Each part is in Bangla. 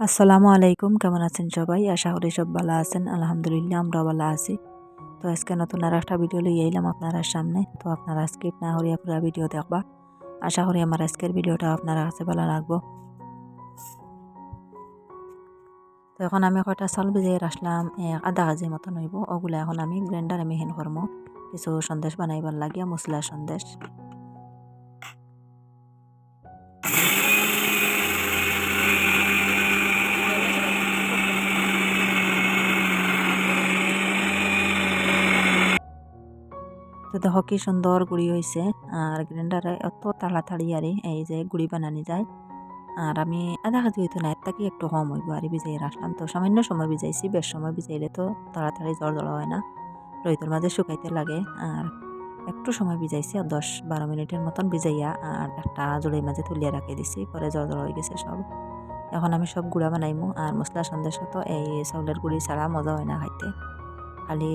আসসালামু আলাইকুম, কেমন আছেন সবাই? আশা করি সব ভালো আছেন। আলহামদুলিল্লাহ আমরা ভালো আছি। তো আজকে নতুন আর একটা ভিডিও লই আইলাম আপনারা সামনে। তো আপনারা স্কিপ না করিয়া পুরো ভিডিও দেখবা। আশা করি আমার আজকের ভিডিওটা আপনারা কাছে ভালো লাগবো। তো এখন আমি কয়টা চাল ভিজিয়ে রাখলাম? আধা কেজি মতন হইব। ওগুলো এখন আমি গ্রাইন্ডারে মিহিন করব কিছু সন্দেশ বানাইবার লাগিয়া মশলা সন্দেশ। দেখো কি সুন্দর গুড়ি হয়েছে আর গ্রাইন্ডারে অত তাড়াতাড়ি আর এই যে গুড়ি বানানি যায়। আর আমি আধা কেজি হইতো না কি একটু কম হইব, আর ভিজাই রাখলাম তো। সামান্য সময় ভিজাইছি, বেশ সময় ভিজাইলে তো তাড়াতাড়ি জ্বর জ্বর হয় না। রইতর মাঝে শুকাইতে লাগে, আর একটু সময় ভিজাইছি, আর দশ বারো মিনিটের মতন ভিজাইয়া আর একটা জড়ির মাঝে তুলিয়ে রাখি দিছি, পরে জ্বর জ্বর হয়ে গেছে সব। এখন আমি সব গুঁড়া বানাইমু, আর মশলা সন্দেশ তো এই চাউলের গুঁড়ি ছাড়া মজা হয় না খাইতে। খালি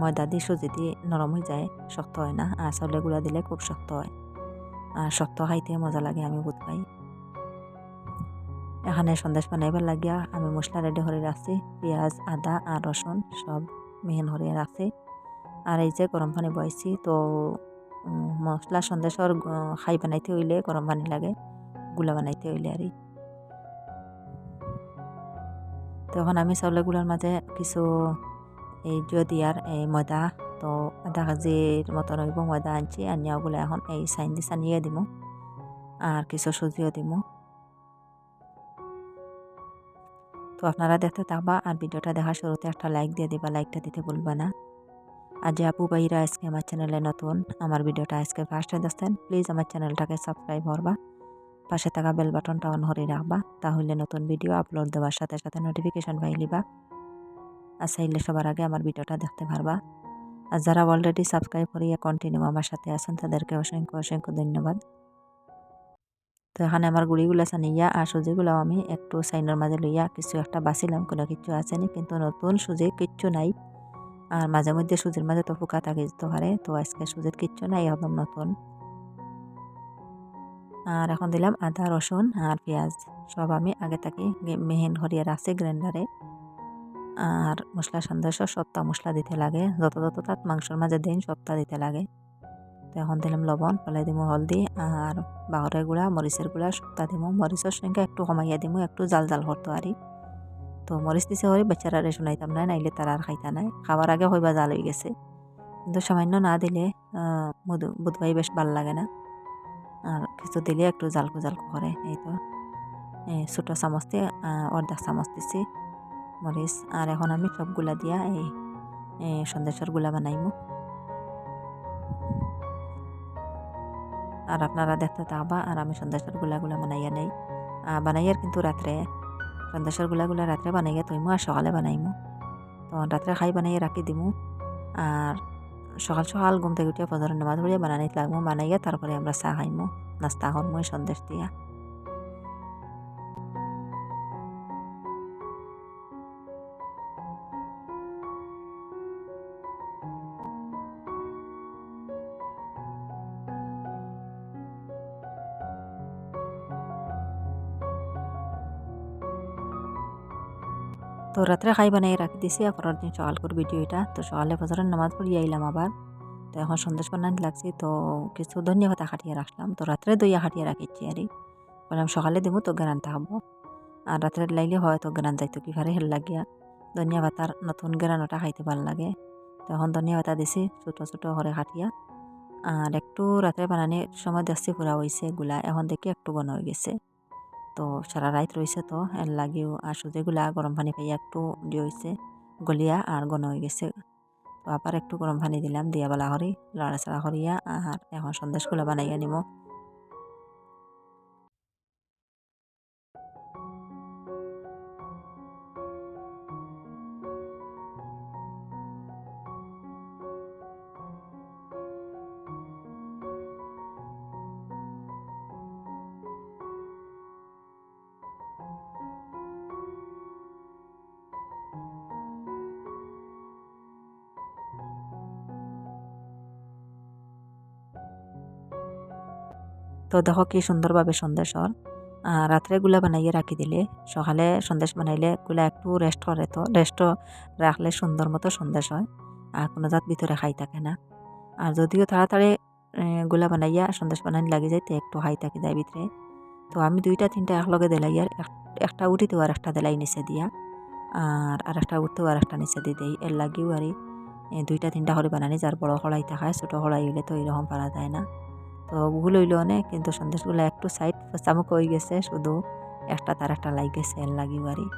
ময়দা দিয়ে সুজি দিয়ে নরম হয়ে যায়, শক্ত হয় না। আর চাউলের গুঁড়া দিলে খুব শক্ত হয়। আর শক্ত খাইতে মজা লাগে আমি বুধ পাই এখানে সন্দেশ বানাইবার লাগিয়া আমি মশলা রেডি করে রাখছি পেঁয়াজ, আদা আর রসুন সব মিহিন করে রাখছি আর এই যে গরম পানি বয়েছি তো মশলা সন্দেশর খাই বানাইতে হইলে গরম পানি লাগে, গুলা বানাইতে হইলে আর তখন আমি চাউলেরগুলার মাঝে কিছু এই দিয়ার এই ময়দা, তো আধা কেজির মতন হইব ময়দা আনছি আনিয়া ওগুলো এখন এই সাইন দি সানিয়ে দিব আর কিছু সুজিও দিব তো আপনারা দেখতে থাকবা, আর ভিডিওটা দেখার শুরুতে একটা লাইক দিয়ে দিবা লাইকটা দিতে ভুলবা না। আর যে আপু ভাইরা আজকে আমার চ্যানেলে নতুন, আমার ভিডিওটা আজকে ফার্স্টে দেখছেন প্লিজ আমার চ্যানেলটাকে সাবস্ক্রাইব করবা। পাশে থাকা বেল বাটনটা অন করে রাখবা, তাহলে নতুন ভিডিও আপলোড দেওয়ার সাথে সাথে নোটিফিকেশন পাইলিবা আর চাইলে সবার আগে আমার ভিডিওটা দেখতে পারবা। আর যারা অলরেডি সাবস্ক্রাইব করিয়া কন্টিনিউ আমার সাথে আছেন, তাদেরকে অসংখ্য অসংখ্য ধন্যবাদ। তো এখানে আমার গুড়িগুলো সানিয়া আর সুজিগুলো আমি একটু সাইনের মাঝে লইয়া কিছু একটা বাঁচিলাম কোনো কিছু আসেনি কিন্তু নতুন সুজি কিচ্ছু নাই। আর মাঝে মধ্যে সুজির মাঝে তো ফুকা থাকে যেতে পারে, তো আজকে সুজির কিচ্ছু নাই, একদম নতুন। আর এখন দিলাম আদা, রসুন আর পেঁয়াজ। সব আমি আগে থাকি মেহিন হরিয়া রাখছি গ্রাইন্ডারে আর মশলা সন্দেশ সপ্তাহ মশলা দিতে লাগে। যত যত তাত মাংসর মাঝে দিন সপ্তাহ দিতে লাগে। তো এখন দিলাম লবণ ফেলাই দিব হলদি আর বাহরের গুঁড়া, মরিচের গুঁড়া সপ্তাহ দিব মরিচের সঙ্গে একটু কমাইয়া দিব একটু জাল জাল করতো আরি তো মরিচ দিছে হরি বেচারারে শুনাইতাম না নাইলে তারা আর খাইতা নাই। খাবার আগে হইবা জাল হয়ে গেছে। কিন্তু সামান্য না দিলে বুধবাই বেশ ভালো লাগে না। আর কিছু দিলে একটু জালকু জালকু করে, এই তো। ছোটো চামচ দিয়ে অর্ধেক চামচ দিছি। মরিচ, আর এখন আমি সবগুলা দিয়া এই সন্দেশেরগুলা বানাইমু। আর আপনারা দেখতে থাকবা আর আমি সন্দেশের গুলাগুলা বানাইয়া নেই। বানাইয়ার কিন্তু রাত্রে, সন্দেশের গুলাগুলা রাত্রে বানাইয়া তৈমু আর সকালে বানাইমু। তো রাত্রে খাই বানাইয়া রাখি দিমু। আর সকাল সকাল ঘুম থেকে উঠিয়া ফজরের নামাজ পড়িয়া বানানিতে লাগবো বানাইয়া তারপরে আমরা চা খাইমু, নাস্তা করমু সন্দেশ দিয়া। তো রাত্রে খাই বানাই রাখি দিছি পরের দিন সকাল করে ভিডিও এটা। তো সকালে ফজরের নামাজ পড়ি আইলাম আবার। তো এখন সন্দেশ বানাতে লাগছি, তো কিছু ধনিয়া খাটিয়ে রাখলাম। তো রাত্রে দইয়া খাটিয়ে রাখিছি আর বললাম সকালে দেবো তো গ্রান থাকব আর রাত্রে লাইলে হয়তো গ্রান যাইতো কি ভারে হেল লাগিয়া। ধনিয়া পাতার নতুন গ্রান ওটা খাইতে ভালো লাগে। তো এখন ধনিয়া পাতা দিছি, ছোটো ছোটো করে খাটিয়া। আর একটু রাত্রে বানানোর সময় দেখছি পুরা হয়েছে গুলা। এখন দেখি একটু বন হয়ে গেছে। তো সারা রাত রয়েছে তো, এর লাগেও আর সুজিগুলা গরম পানি পাইয়া একটু দিয়ে হয়েছে গলিয়া আর গন হয়ে গেছে। তো আবার একটু গরম পানি দিলাম, দিয়া বেলা করি লড়াচড়া করিয়া, আর এখন সন্দেশগুলো বানাইয়া নিব তো দেখো কি সুন্দরভাবে সন্দেশ হল রাত্রে গুলা বানাইয়ে রাখি দিলে, সকালে সন্দেশ বানাইলে গুলা একটু রেস্ট করে তো রেস্ট রাখলে সুন্দর মতো সন্দেশ হয় আর কোনো জাত ভিতরে খাই থাকে না। আর যদিও তাড়াতাড়ি গুলা বানাইয়া সন্দেশ বানানি লাগি যায় তো একটু হাই থাকে যায় ভিতরে। তো আমি দুইটা তিনটা একলগে দিলাই, আর এক- একটা উঠিতেও আর একটা দিলাই নিচে দিয়া, আর আর একটা উঠতেও আর একটা নিচে দিয়ে দেই। এর লাগিও আর দুইটা তিনটা করে বানানি, যার বড় হলাই থাকায়, ছোটো হলাই হলে তো এরকম পারা যায় না। তো ভুল হইল অনেক, কিন্তু সন্দেশগুলো একটু সাইড চামুক হয়ে গেছে, শুধু একটা তার একটা লাগ গেছে আর এই।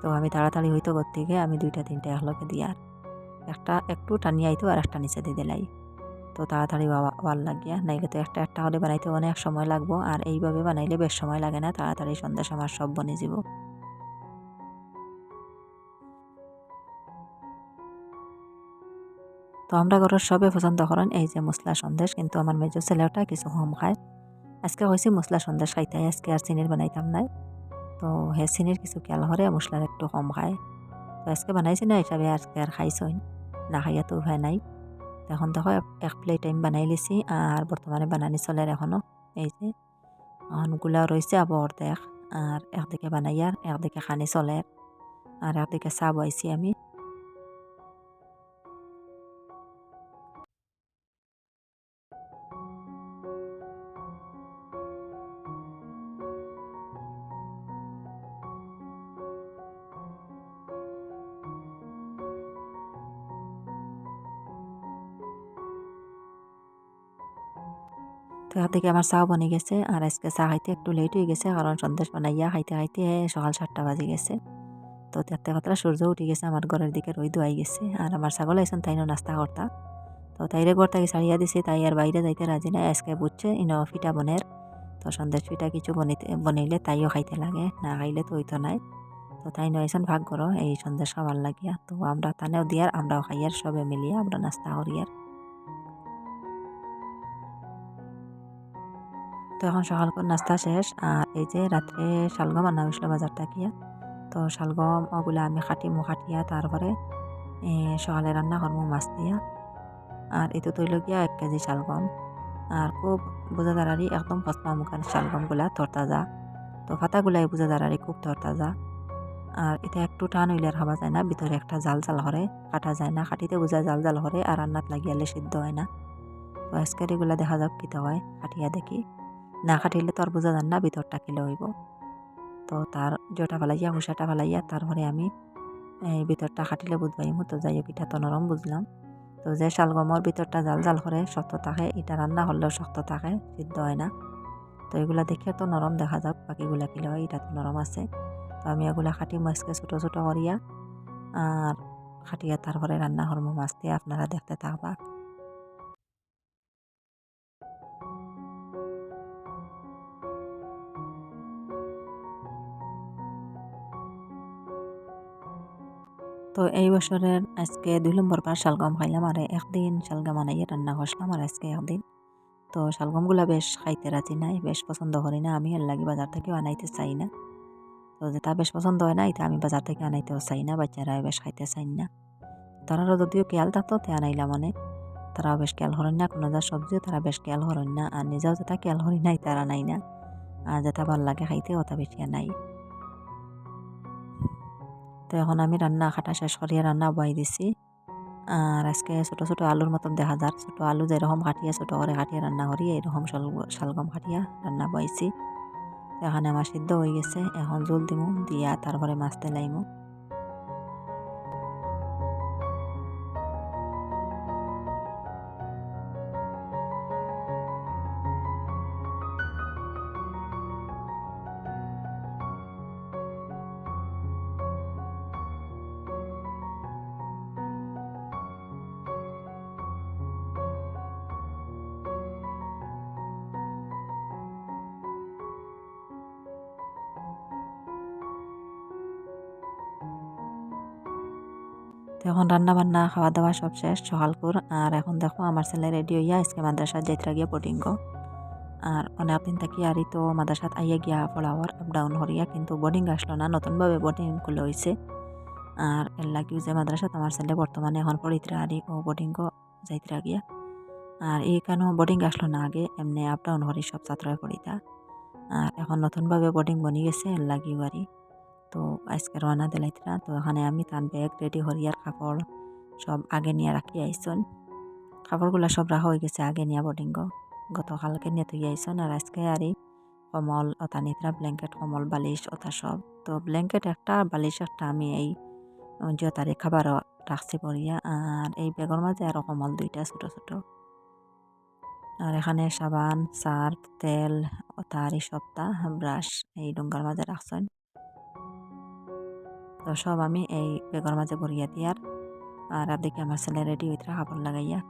তো আমি তাড়াতাড়ি হইতো করতে গিয়ে আমি দুইটা তিনটা একলগে আর একটা একটু টানিয়ে আইতো আর একটা নিচে দিয়ে দিলাই তো তাড়াতাড়ি ওয়াল লাগিয়া, নাইলে তো একটা একটা হলে বানাইতে অনেক সময় লাগবো, আর এইভাবে বানাইলে বেশ সময় লাগে না, তাড়াতাড়ি সন্দেশ আমার সব বনে যাব তো আমরা ঘরের সবে পছন্দ করেন এই যে মশলা সন্দেশ, কিন্তু আমার মেজো ছেলেটা কিছু কম খায়। আজকে হয়েছে মশলা সন্দেশ খাইতে আজকে আর চিনির বানাইতাম নাই। তো হে চিনির কিছু খেয়াল করে মশলার একটু কম খায়। তো আজকে বানাইছি না হিসাবে আজকে আর খাইছই না খাইয়া তো উপায় নাই। এখন দেখো, এক- প্লেট আমি বানাই লিছি আর বর্তমানে বানানি চলে এখনও এই যে অনেকগুলা রয়েছে আবার অর্ধেক আর একদিকে বানাইয়ার একদিকে খানি চলে। আর একদিকে চা বইছি আমি। তো একদিকে আমার চাও বনে গেছে। আর আজকে চা খাইতে একটু লেট হয়ে গেছে, কারণ সন্দেশ বানাইয়া খাইতে খাইতে সকাল সাতটা বাজে গেছে। তো তাতে কথা সূর্য উঠে গেছে, আমার ঘরের দিকে রই দোয়াই গেছে। আর আমার ছাগল আইসন তাইনও নাস্তা করতা। তো তাইরে ঘর থেকে ছাড়িয়া দিছে, তাই আর বাইরে যাইতে রাজি নাই। আজকে বুঝছে ইন ফিটা বনের। তো সন্দেশ পিঠা কিছু বনিতে বনাইলে তাইও খাইতে লাগে, না খাইলে তো হইতো নাই। তো তাই নয়সন ভাগ করো, এই সন্দেশ খাবার লাগিয়া। তো আমরা তানেও দিয়ার, আমরাও খাইয়ার, সবে মিলিয়া আমরা নাস্তা করিয়ার। তো এখন সকাল করে নাস্তা শেষ। আর এই যে রাত্রে শালগম আনা হয়েছিল বাজার থাকিয়া তো শালগম ওগুলা আমি কাটিমু কাটিয়া তারপরে সকালে রান্না করব মাছ দিয়া। আর এতো তৈল গিয়া এক কেজি শালগম। আর খুব বোঝা দাঁড়ারি একদম পচপা মুখান শালগমগুলা তরতাজা। তো পাতাগুলাই বোঝা দাঁড়ারি খুব তরতাজা। আর এটা একটু টান হইলে আর খাওয়া যায় না, ভিতরে একটা জাল জাল হরে, কাটা যায় না। কাটিতে বোঝা জাল জাল হরে আর রান্নাত লাগিয়ালে সিদ্ধ হয় না। তো আজকের এগুলা দেখা যাক কিতা হয় কাটিয়া দেখি। না কাটিলে তো আর না ভিতরটা কিলো হইব তো তার জটা ফেলাইয়া হুসাটা ফেলাইয়া তারপরে আমি এই ভিতরটা কাটিলে বুঝবাইমু তো যাই হোক, এটা তো নরম বুঝলাম। তো যে শালগমর ভিতরটা জাল জাল করে শক্ত থাকে, এটা রান্না হলেও শক্ত থাকে, সিদ্ধ হয় না। তো এগুলা দেখে তো নরম দেখা যাক বাকিগুলা কিলো হয় এটা তো নরম আছে। তো আমি এগুলা খাটি মাছকে ছোটো ছোটো করিয়া আর খাটিয়া তারপরে রান্না মাছ দিয়ে আপনারা দেখতে থাকবা। তো এই বছরের আজকে দুই নম্বর বার শালগম খাইলাম আর একদিন শালগম আনাইয়ে রান্না করছিলাম আর আজকে একদিন। তো শালগমগুলা বেশ খাইতে রাজি নাই, বেশ পছন্দ করি না আমি, এর লাগি বাজার থেকেও আনাইতে চাই না। তো যেটা বেশ পছন্দ হয় না, এটা আমি বাজার থেকে আনাইতেও চাই না বাচ্চারা বেশ খাইতে চাই না। তারারও যদিও খেয়াল থাকতো, তে আনাইলাম মানে তারাও বেশ খেয়াল করেন না, কোনো যা সবজিও তারা বেশ খেয়াল করেন না। আর নিজেও যেটা খেয়াল করি নাই, তারা নাই না। আর যেটা ভালো লাগে খাইতে ওটা বেশি নাই। তো এখন আমি রান্না খাটা শেষ করিয়া রান্না বয়াই দিছি। আর আজকে ছোটো ছোটো আলুর মতন দেখা যার ছোটো আলু যেরকম কাটিয়া, ছোটো করে কাটিয়া রান্না করি এরকম শাল, শালগম কাটিয়া রান্না বয়াইছি এখানে আমার সিদ্ধ হয়ে গেছে। এখন জল দিমু, দিয়া তারপরে মাছ তেলাইমু। তো এখন রান্না বান্না খাওয়া দাওয়া সব শেষ সকালকুর আর এখন দেখো আমার ছেলে রেডি হইয়া আজকে মাদ্রাসাত যাইত্রা গিয়া বোর্ডিং আর অনেক দিন থাকি আরই তো মাদ্রাসাত আইয়া গিয়া পড়াওয়ার আপ ডাউন হরিয়া কিন্তু বোর্ডিং আসলো না, নতুনভাবে বোর্ডিং খুলে হয়েছে আর এর লাগিও যে মাদ্রাসাত আমার ছেলে বর্তমানে এখন পড়িত্রা আরই ও বোর্ডিং যাইত্রা গিয়া। আর এই কেন বোর্ডিং আসলো না আগে, এমনি আপ ডাউন হরি সব ছাত্রই পড়িতা আর এখন নতুনভাবে বোর্ডিং বনি গেছে, এর লাগি বাড়ি তো আজকে রওনা দিলাইতরা তো এখানে আমি তার ব্যাগ রেডি হরিয়ার কাপড় সব আগে নিয়ে রাখি আইসন। কাপড়গুলা সব রাখা হয়ে গেছে আগে নিয়ে বোর্ডিং গতকালকে নিয়ে তুই আইসন আর আজকে আর কমল ওটা নিতরা ব্ল্যাঙ্কেট কমল বালিশ ওটা সব। তো ব্ল্যাঙ্কেট একটা, বালিশ একটা আমি এই জতারে খাবারও রাখছি পরিয়া আর এই বেগর মাঝে আরও কমল দুইটা ছোট ছোট। আর এখানে সাবান, সার্ফ, তেল তার এই সপ্তাহ, ব্রাশ এই ডুঙ্গার মাঝে রাখছেন তো সব আমি এই বেগর মাঝে ভরিয়া দিয়ার আর আদিকে আমার ছেলে রেডি হইতে কাপড় লাগাইয়া।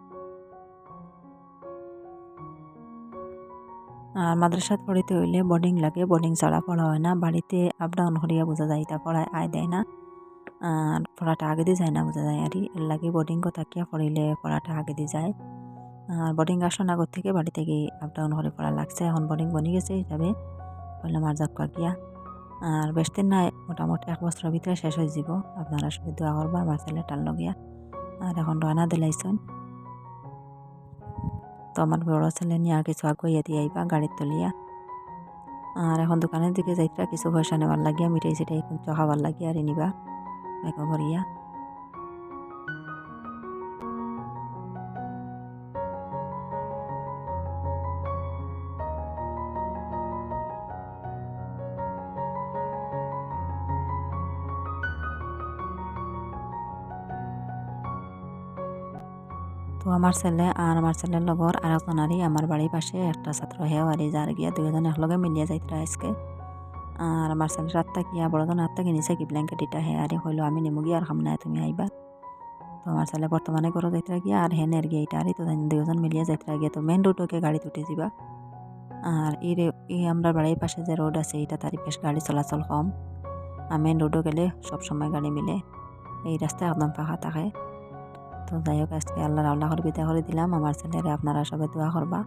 আর মাদ্রাসাত পড়িতে হইলে বোর্ডিং লাগে বোর্ডিং ছাড়া পড়া হয় না। বাড়িতে আপ ডাউন করিয়া বোঝা যায় তা পড়ায় আয় দেয় না। আর পড়াটা আগে দিয়ে যায় না বোঝা যায় আর এর লাগে বোর্ডিং থাকিয়া পড়িলে পড়াটা আগে দিয়ে যায়। আর বোর্ডিং আসন আগর থেকে বাড়ি থেকে আপ ডাউন করে পড়া লাগছে। এখন বোর্ডিং বনি গেছে হিসাবে। বললাম, আর যাক গিয়া আর বেশ নাই মোটামুটি এক বছরের ভিতরে শেষ হয়ে যাব। আপনারা সবাই দোয়া করবা, আমার ছেলেটার লগিয়া। আর এখন রানা দিলাইছেন তো আমার বড়ো ছেলে নিয়ে আর কিছু আগুয়াইয়া দিয়ে আইবা, গাড়ির তলিয়া। আর এখন দোকানের দিকে যাইতে কিছু পয়সা নেওয়ার লাগিয়া মিঠাই সিটাই খাবার লাগিয়া আর নিবা মেকো তো আমার ছেলে আর আমার ছেলের লগর আর একজনারই আমার বাড়ির পাশে একটা ছাত্র হেও আর যার গিয়া দুজন একলগে মিলিয়া যাইতরা আজকে আর আমার ছেলে রাতটা গিয়া বড়জন রাতটা কিনিছে কি ব্ল্যাঙ্কেট এটা হে আরে হইল আমি নিমু গিয়া আর খাম না তুমি আইবা তো আমার ছেলে বর্তমানে ঘরে যাইতরা গিয়া আর হেনের গিয়া এটা আরে তো দুজন মিলিয়া যাইতরা গিয়া। তো মেন রোডকে গাড়ি উঠে যাবা। আর এই এই আমরা বাড়ির পাশে যে রোড আছে এটা তারই বেশ গাড়ি চলাচল কম। আর মেন রোডও গেলে সবসময় গাড়ি মিলে। এই রাস্তায় একদম ফাঁকা থাকে তো যাই হোক, আজকে আল্লাহর আল্লাহ করে বিদায় করে দিলাম। আমার ছেলেরে আপনারা সবাই দোয়া করবা।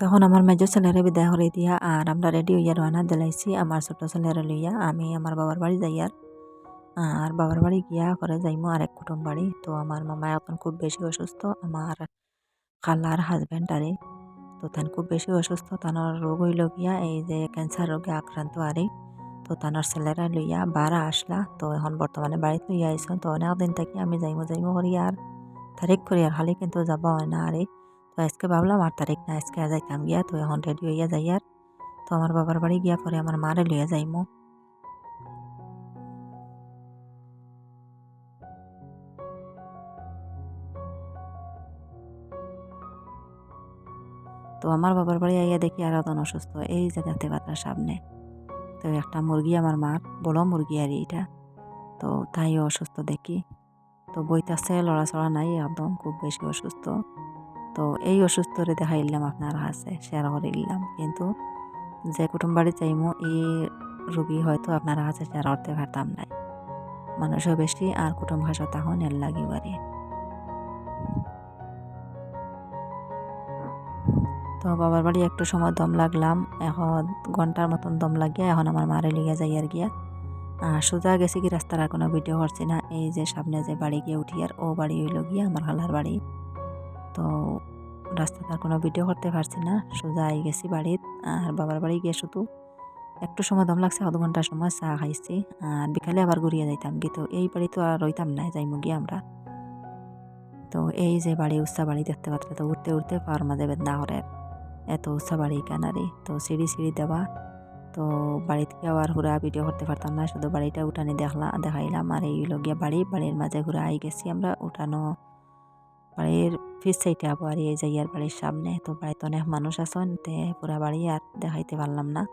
তখন আমার মেজর ছেলেরে বিদায় করে দিয়া আর আমরা রেডি হইয়া রানা দিলাইছি। আমার ছোট ছেলেরে লইয়া আমি আমার বাবার বাড়ি যাই আর আর বাবার বাড়ি গিয়া করে যাইমো আরেক কুটুম বাড়ি। তো আমার মামা এখন খুব বেশি অসুস্থ। আমার খালার হাজব্যান্ড আরে, তো তান খুব বেশি অসুস্থ। তানোর রোগ হইল গিয়া এই যে ক্যান্সার রোগে আক্রান্ত আরে। তো তানোর ছেলেরা লইয়া বারা আসলা। তো এখন বর্তমানে বাড়িতে লইয়া আইসন। তো অনেক দিন থাকি আমি যাইমো যাইমো করি আর তারিখ করি আর খালি কিন্তু যাব হয় না আরে। তো আজকে ভাবলাম আর তারিখ না, আজকে যাইতাম গিয়া। তো এখন রেডি হইয়া যাই আর। তো আমার বাবার বাড়ি গিয়া পরে আমার মারে লইয়া যাইমো। তো আমার বাবার বাড়ি আইয়া দেখি আর অসুস্থ। এই যে দেখতে পাতার সামনে। তো একটা মুরগি আমার মার, বড় মুরগি আর এটা তো তাইও অসুস্থ দেখি। তো বইতাছে, লড়াচড়া নাই একদম, খুব বেশি অসুস্থ। তো এই অসুস্থরে দেখাইলাম আপনার কাছে শেয়ার করে দিলাম কিন্তু যে কুটুম বাড়ি চাইমো এই রুগী হয়তো আপনার কাছে শেয়ার করতে পারতাম নাই। মানুষও বেশি আর কুটুম ভাষা তখন এর লাগি বাড়ি। তো বাবার বাড়ি একটু সময় দম লাগলাম। এখন ঘণ্টার মতন দম লাগিয়া এখন আমার মারে লিগে যাই আর গিয়া। আর সোজা গেছি কি রাস্তার আর কোনো ভিডিও করছি না। এই যে সামনে যে বাড়ি গিয়ে উঠি আর ও বাড়ি হইল গিয়া আমার খালার বাড়ি। তো রাস্তাতে আর কোনো ভিডিও করতে পারছি না। সোজা আই গেছি বাড়িত আর বাবার বাড়ি গিয়ে শুধু একটু সময় দম লাগছে, আধ ঘণ্টার সময় চা খাইছি। আর বিকালে আবার ঘুরিয়ে যাইতাম কি তো এই বাড়ি তো আর রইতাম না, যাইমু গিয়ে আমরা। তো এই যে বাড়ি উৎসা বাড়ি দেখতে পাচ্ছি, তো উঠতে উঠতে পাওয়ার মাঝে বেদনা করে এত উৎসাহ বাড়ি কানারে। তো সিঁড়ি সিঁড়ি দেওয়া। তো বাড়িতে আবার ঘুরা ভিডিও করতে পারতাম না। শুধু বাড়িটা উঠানি দেখলা, দেখাইলাম। আর এই লগিয়া বাড়ি। বাড়ির মাঝে ঘুরে আই গেছি আমরা উঠানো। বাড়ির ফিস সাইডে আবার এই যাইয়ার বাড়ির সামনে। তো বাড়িতে অনেক মানুষ আসেন, তে পুরা বাড়ি আর দেখাইতে পারলাম না।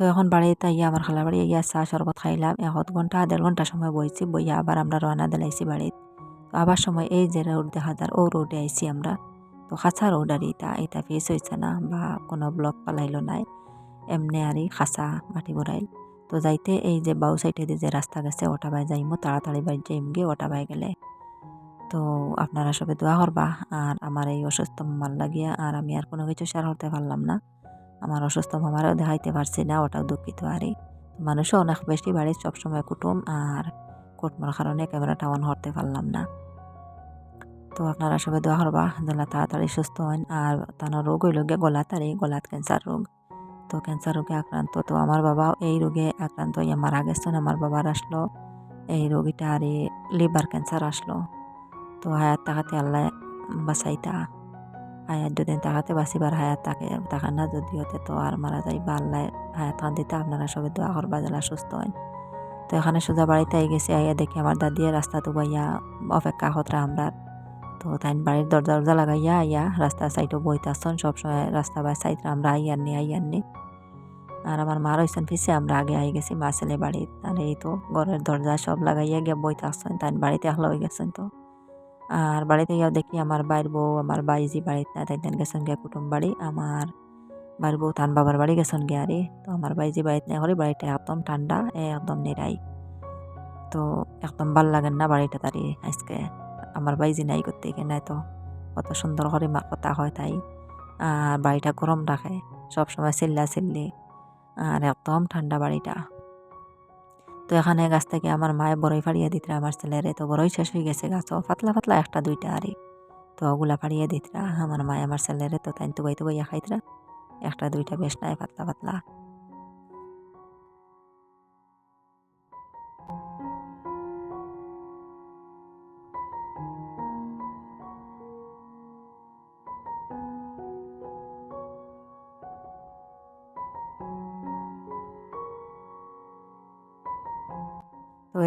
তো এখন বাড়িতে আইয়া আমার খালার বাড়ি আইয়া চা শরবত খাইলাম। এক ঘণ্টা দেড় ঘণ্টা সময় বইছি, বইয়া আবার আমরা রওনা দিলাইছি বাড়িত। তো আবার সময় এই যে রোড দেখা যার, ও রোডে আইছি আমরা। তো খাঁচা রোড আর এটা এটা ফেস হয়েছে না বা কোনো ব্লক পালাইল নাই। এমনি আরই খাঁচা মাটি বড়াইল তো যাইতে এই যে বাউ সাইডে দিয়ে যে রাস্তা গেছে, ওটা বাই যাইমো, তাড়াতাড়ি বাই যাইম গিয়ে ওটা বাই গেলে। তো আপনারা সবে দোয়া করবা, আর আমার এই অসুস্থ মাল লাগিয়া, আর আমি আর কোনো কিছু শেয়ার করতে পারলাম না। আমার অসুস্থ মামারও দেখাইতে পারছি না, ওটাও দুঃখিত আরই মানুষও অনেক বেশি বাড়ির সবসময় কুটুম, আর কুটুমের কারণে ক্যামেরাটা অন করতে পারলাম না। তো আপনারা সবাই দোয়া করবা, যেন তাড়াতাড়ি সুস্থ হন, আর তার রোগ হইল গিয়ে গলাতারি গলাত ক্যান্সার রোগ। তো ক্যান্সার রোগে আক্রান্ত, তো আমার বাবাও এই রোগে আক্রান্ত হইয়া মারা গেছেন আমার বাবার আসলো, এই রোগীটা আর লিভার ক্যান্সার আসলো। তো হায়াত তাকাতে আল্লাহ বাঁচাইতা। হায়াত যদি তাকাতে বাঁচিবার হায়াত তাকে তাকা না যদি হতে তো আর মারা যায় যাইবা আল্লাহ হায়াত কান দিতে আপনারা সবাই দোয়া করবা জেলা সুস্থ হন। তো এখানে সোজা বাড়িতে আই গেছে, আইয়া দেখি আমার দাদিয়া রাস্তা তো বাইয়া অপেক্ষা হতরা আমরা। তো তাই বাড়ির দরজা দরজা লাগাইয়া আইয়া রাস্তা সাইডও বইতাছন সবসময় রাস্তা বাই সাইড আমরা আইয়ার নি আইয়ার নি। আর আমার মা রয়েছেন পিছিয়ে আমরা আগে আই গেছি মা ছেলে বাড়ি আর এই তো ঘরের দরজা সব লাগাইয়া গিয়ে বইতে আসছেন তাই বাড়িতে হলো হয়ে গেছেন তো। আর বাড়িতে গিয়ে দেখি আমার বাইর বউ, আমার বাইজি বাড়িতে না তাই গেছেন গিয়া কুটুম বাড়ি, আমার বাইর বউ তান বাবার বাড়ি গেছেন গিয়া আরে। তো আমার বাইজি বাড়িতে না করে বাড়িটা একদম ঠান্ডা একদম নিরাই। তো একদম ভালো লাগেন না বাড়িটা তারি আজকে। আমার বাইজি নাই করতে গিয়ে নাই তো, কত সুন্দর করে মা কথা হয় তাই। আর বাড়িটা গরম রাখে, সবসময় চিল্লা চিল্লি আর একদম ঠান্ডা বাড়িটা। তো এখানে গাছ থেকে আমার মায়ে বড়ই ফাড়িয়ে দিতরা, আমার ছেলেরে। তো বড়ই শেষ হয়ে গেছে গাছও পাতলা পাতলা একটা, দুইটা আরে। তো ওগুলা ফাড়িয়ে দিতরা, আমার মায়ে, আমার ছেলেরে। তো তাই তো বাইতে বইয়া খাইতরা, একটা, দুইটা বেশ নাই, পাতলা পাতলা।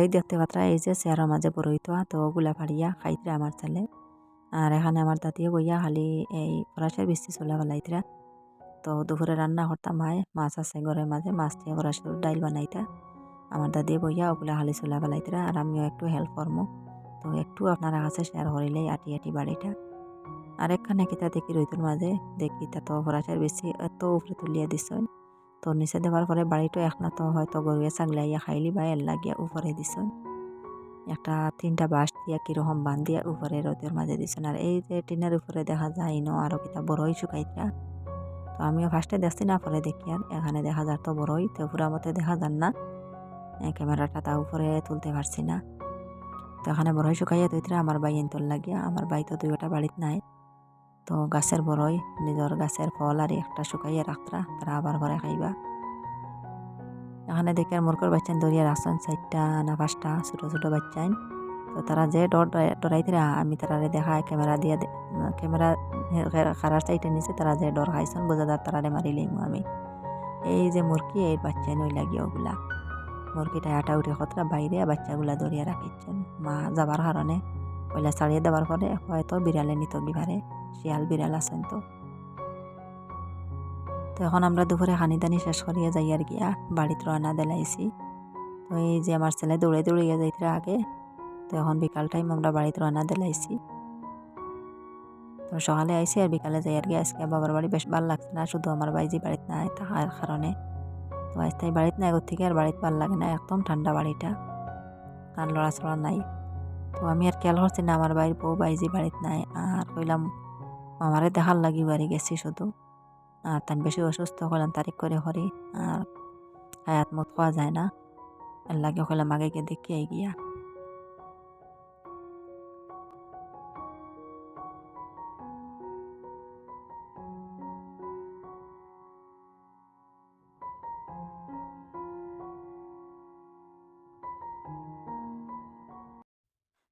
এই দেখতে পাত্রা, এই যে চেয়ারের মাঝে বরইতো তো ওগুলা ফাড়িয়া খাইতরা আমার ছেলে আর এখানে আমার দাদিও বইয়া খালি এই ফরাসের বৃষ্টি চলে ফেলাইতরা তো দুপুরে রান্না করতাম মায় মাছ আছে ঘরের মাঝে, মাছ দিয়ে ফরাসের ডাইল বানাইতা। আমার দাদি বইয়া ওগুলা খালি চলে ফেলাইতরা আর আমিও একটু হেল্প করমু। তো একটু আপনারা কাছে শেয়ার করিলেই আটি আটি বাড়িটা। আর একখানে কিতা দেখি রইতুর মাঝে, দেখি তা তো ফরাসের বেশি এত উপরে তুলিয়া দিছেন। তো নিচে দেওয়ার পরে বাড়িটা একলা তো হয়তো গরুয়ে ছাগলাইয়া খাইলি বা এর লাগিয়া উপরে দিছেন। একটা তিনটা বাঁশ দিয়া কীরকম বান দিয়া উপরে রোদের মাঝে দিছেন। আর এই যে টিনের উপরে দেখা যায় ন আরও কিতা বড়ই শুকাইতা। তো আমিও ফার্স্টে দেখছি না, পরে দেখি আর। এখানে দেখা যার তো বড়ই, তো পুরা মতে দেখা যান না। ক্যামেরাটা তা উপরে তুলতে পারছি না। তো এখানে বড়ই শুকাইয়া তুইতরা আমার বাই এনতল লাগিয়া, আমার বাই তো দুইটা বাড়িত নাই। তো গাছের বড়ই, নিজের গাছের ফল আর একটা শুকাইয়া রাখতরা তারা আবার ঘরে খাইবা। এখানে দেখে মুরগর বাচ্চান দরিয়া রাখছেন চারটা না পাঁচটা, ছোটো ছোটো বাচ্চান। তো তারা যে ডর ডরাইতে আমি তারা দেখা ক্যামেরা দিয়ে ক্যামেরা খারার চাইটে নিচে তারা যে ডর খাইছেন, বোঝা যার তারা মারিলেই আমি। এই যে মুরগি, এই বাচ্চা নই লাগিয়ে ওগুলা। মুরগিটা আটা উঠে কতটা বাইরে, বাচ্চাগুলা দরিয়া রাখিছেন মা যাবার কারণে ওইলা ছাড়িয়ে দেওয়ার পরে, হয়তো বিড়ালে নিত বিভারে। শিয়াল বিড়াল আছেন তো। তো এখন আমরা দুপুরে হানি দানি শেষ করিয়া যাই আর গিয়া বাড়িতে রান্না দেলাইছি। তো এই যে আমার ছেলে দৌড়ে দৌড়িয়ে যাইতে আগে, তো এখন বিকাল টাইম আমরা বাড়িতে রান্না দেলাইছি। তো সকালে আইসি আর বিকালে যাই আর গিয়ে আজকে বাবার বাড়ি বেশ ভালো লাগছে না, শুধু আমার বাইজি বাড়িতে নাই তাহার কারণে। তো আজ তাই বাড়িতে নাই ওর থেকে আর বাড়িতে ভালো লাগে না, একদম ঠান্ডা বাড়িটা। আর লড়াচড়া নাই। তো আমি আর খেয়াল করছি না, আমার বাড়ির বউ বাইজি বাড়িতে নাই, আর কইলাম আমারে দেখার লাগি বাড়ি গেছি শুধু। আর তান বেশি অসুস্থ হলাম, তারিখ করে হরি আর হায়াত মত খাওয়া যায় না। এর লাগে হলাম আগে গিয়ে দেখিয়ে গিয়া।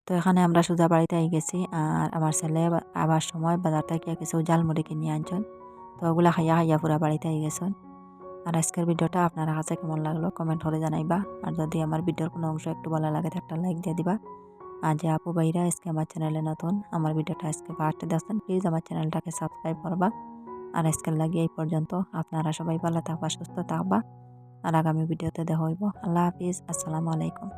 তো এখানে আমরা সোজা বাড়িতে গেছি আর আমার ছেলে আবার সময় বাজার থেকে কিছু জালমুড়ি কিনে আনছেন। তো ওগুলা খাইয়া খাইয়া পুরা বাড়িতে গেছেন। আর আজকের ভিডিওটা আপনারা কাছে কেমন লাগল কমেন্ট করে জানাইবা। আর যদি আমার ভিডিওর কোনো অংশ একটু ভালো লাগে একটা লাইক দিয়ে দিবা। আর যে আপু ভাইরা আজকে আমার চ্যানেলে নতুন, আমার ভিডিওটা আজকে ফার্স্টে দেখছেন প্লিজ আমার চ্যানেলটাকে সাবস্ক্রাইব করবা। আর আজকের লাগিয়ে এই পর্যন্ত। আপনারা সবাই ভালো থাকবা, সুস্থ থাকবা। আর আগামী ভিডিওতে দেখা হইব। আল্লাহ হাফিজ। আসসালামু আলাইকুম।